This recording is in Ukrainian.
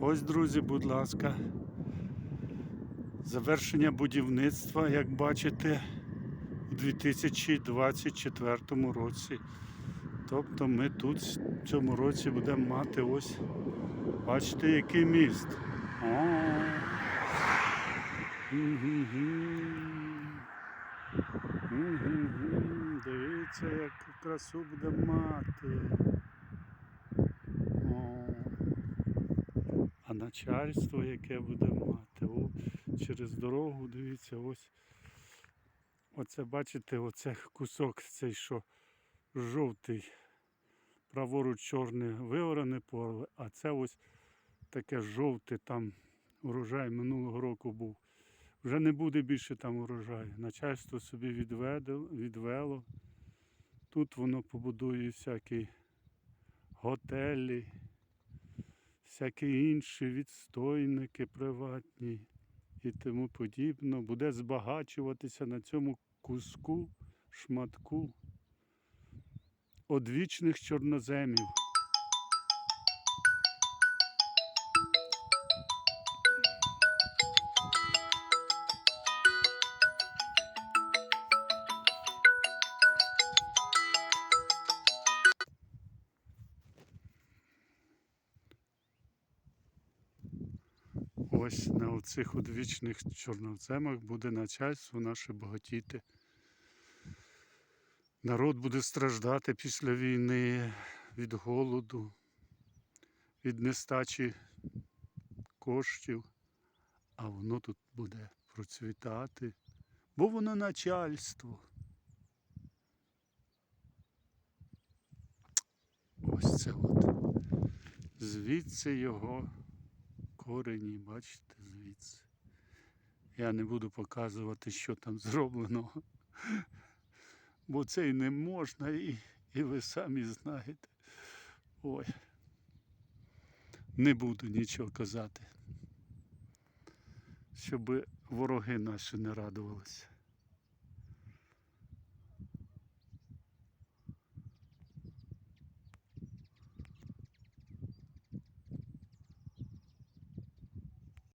Ось, друзі, будь ласка. Завершення будівництва, як бачите, у 2024 році. Тобто ми тут в цьому році будемо мати ось, бачите, який міст. Дивіться, яку красу будемо мати. О. А начальство, яке буде мати. О, через дорогу, дивіться, ось. Оце бачите, оце кусок цей, що жовтий. Праворуч чорне виорене поле, а це ось таке жовте там урожай минулого року був. Вже не буде більше там урожаю. Начальство собі відвело. Тут воно побудує всякі готелі, всякі інші відстойники приватні і тому подібно. Буде збагачуватися на цьому куску, шматку одвічних чорноземів. Ось на оцих одвічних чорноземах буде начальство наше багатіти. Народ буде страждати після війни від голоду, від нестачі коштів, а воно тут буде процвітати, бо воно начальство. Ось це от. Звідси його корені, бачите, звідси. Я не буду показувати, що там зроблено, бо це і не можна, і, і ви самі знаєте. Ой. Не буду нічого казати, щоб вороги наші не радувалися.